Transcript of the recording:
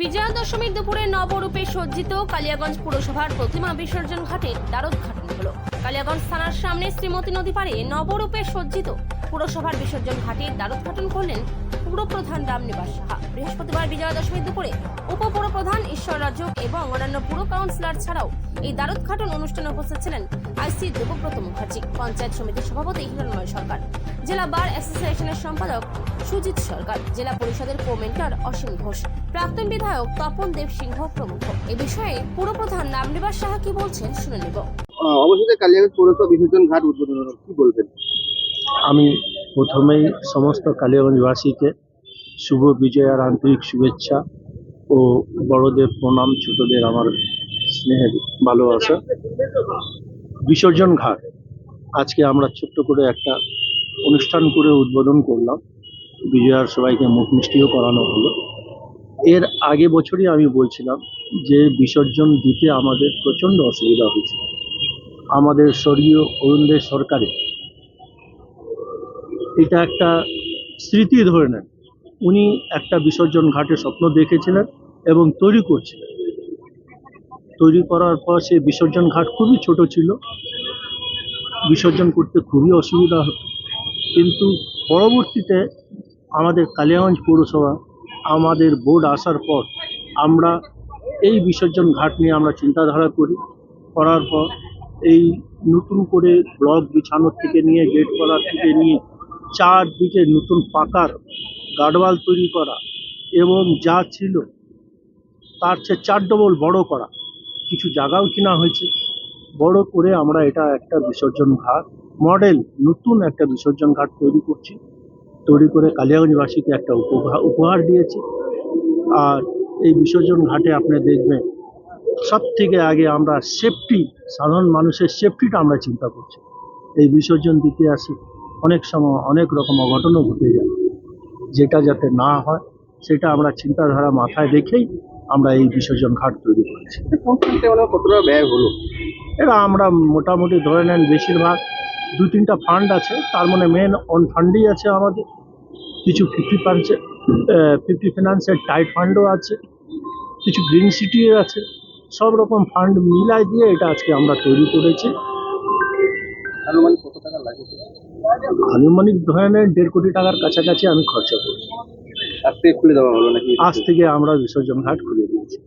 বিজয়া দশমীর দুপুরে নবরূপে সজ্জিত কালিয়াগঞ্জ পুরসভার প্রতিমা বিসর্জন ঘাটে দ্বারোদ্ঘাটন হলো। কালিয়াগঞ্জ থানার সামনে শ্রীমতী নদী পাড়ে নবরূপে সজ্জিত পুরসভার বিসর্জন ঘাটে দ্বারোদ্ঘাটন করলেন পুরপ্রধান রামনিবাস সাহা। বৃহস্পতিবার বিজয়া দশমীর দুপুরে উপপুরপ্রধান ঈশ্বর রাজ্য এবং অন্যান্য পুর কাউন্সিলর ছাড়াও এই দ্বারোদ্ঘাটন অনুষ্ঠানে উপস্থিত ছিলেন আইসি দেবব্রত মুখার্জি, পঞ্চায়েত সমিতির সভাপতি হিরণময় সরকার, জেলা বার অ্যাসোসিয়েশনের সম্পাদক সুজিত সরকার, জেলা পরিষদের কো মেন্টর অসীম ঘোষ, প্রাক্তন বিধায়ক তপন দেব সিংহ প্রমুখ। এ বিষয়ে পুরপ্রধান রামনিবাস সাহা কি বলছেন শুনে নেব। অবশেষে কালিয়াগঞ্জ পৌরসভা বিসর্জন ঘাট উদ্বোধন কি বলবেন? আমি প্রথমেই সমস্ত কালিয়াগঞ্জবাসীকে শুভ বিজয়ার আন্তরিক শুভেচ্ছা ও বড়দের প্রণাম, ছোটদের আমার স্নেহের ভালোবাসা। বিসর্জন ঘাট, আজকে আমরা ছোট্ট করে একটা অনুষ্ঠান করে উদ্বোধন করলাম। বিজয়ার সবাইকে মুখ মিষ্টিও করানো হলো। এর আগে বছরই আমি বলছিলাম যে বিসর্জন দিতে আমাদের প্রচণ্ড অসুবিধা হয়েছে আমাদের স্বর্গীয় অরুণদের সরকারে। এটা একটা স্মৃতি ধরে নেন। উনি একটা বিসর্জন ঘাটে স্বপ্ন দেখেছিলেন এবং তৈরি করছিলেন। তৈরি করার পর সেই বিসর্জন ঘাট খুবই ছোট ছিল। বিসর্জন করতে খুবই অসুবিধা হতো। কিন্তু পরবর্তীতে আমাদের কালিয়াগঞ্জ পৌরসভা আমাদের বোর্ড আসার পর আমরা এই বিসর্জন ঘাট নিয়ে আমরা চিন্তাধারা করি। করার পর এই নতুন করে ব্লক বিছানোর থেকে নিয়ে গেট করার থেকে নিয়ে, চারদিকে নতুন পাকার গার্ডওয়াল তৈরি করা এবং যা ছিল তার চেয়ে চার ডবল বড় করা। কিছু জায়গাও কিনা হয়েছে। বড় করে আমরা এটা একটা বিসর্জন ঘাট মডেল নতুন একটা বিসর্জন ঘাট তৈরি করছি। তৈরি করে কালিয়াগঞ্জবাসীকে একটা উপহার উপহার দিয়েছি। আর এই বিসর্জন ঘাটে আপনি দেখবেন সব থেকে আগে আমরা সেফটি সাধারণ মানুষের সেফটিটা আমরা চিন্তা করছি। এই বিসর্জন দিতে আসি অনেক সময় অনেক রকম অঘটনও ঘটে যায়। যেটা যাতে না হয় সেটা আমরা চিন্তাধারা মাথায় রেখেই আমরা এই বিসর্জন ঘাট তৈরি করেছি। কোন সংস্থা কত টাকা ব্যয় হলো? এরা আমরা মোটামুটি ধরে নেন বেশিরভাগ দু তিনটা ফান্ড আছে তার মানে মেন অন ফান্ডই আছে আমাদের। কিছু ফিফটি পার্সেন্ট ফিফটি ফিনান্সের টাইট ফান্ডও আছে কিছু গ্রিন সিটির আছে। সব রকম ফান্ড মিলাই দিয়ে এটা আজকে আমরা তৈরি করেছি। আনুমানিক কত টাকা লাগে? আনুমানিক ধরে নেন দেড় কোটি টাকার কাছাকাছি আমি খরচা করেছি। আজ থেকে খুলে দেওয়া হলো নাকি? আজ থেকে আমরা বিসর্জন ঘাট খুলে দিয়েছি।